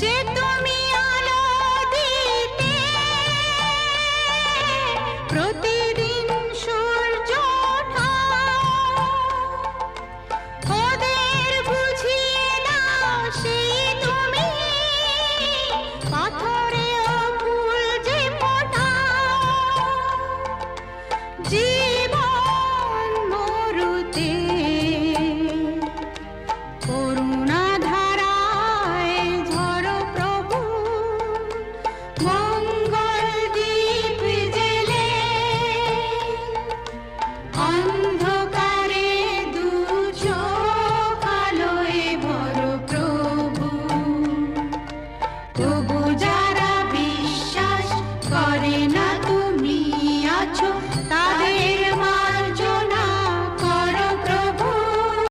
যে তুমি আলো দিতে, প্রতিদিন সূর্য ওদের বুঝিয়ে দাও সেই তুমি, পাথরেও ফুল যে ফোটাও। তবু যারা বিশ্বাস করে না তুমি আছো।